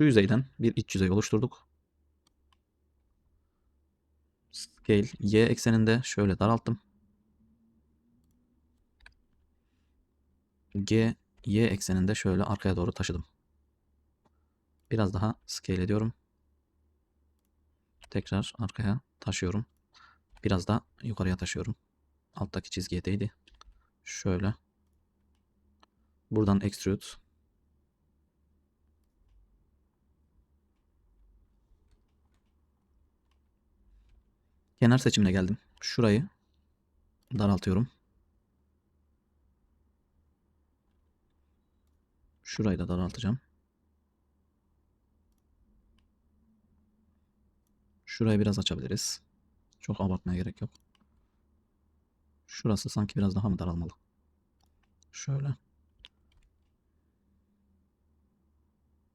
Şu yüzeyden bir iç yüzey oluşturduk. Scale y ekseninde şöyle daralttım. G y ekseninde şöyle arkaya doğru taşıdım. Biraz daha scale ediyorum. Tekrar arkaya taşıyorum. Biraz da yukarıya taşıyorum. Alttaki çizgiye değdi. Şöyle. Buradan extrude. Kenar seçimine geldim. Şurayı daraltıyorum. Şurayı da daraltacağım. Şurayı biraz açabiliriz. Çok abartmaya gerek yok. Şurası sanki biraz daha mı daralmalı? Şöyle.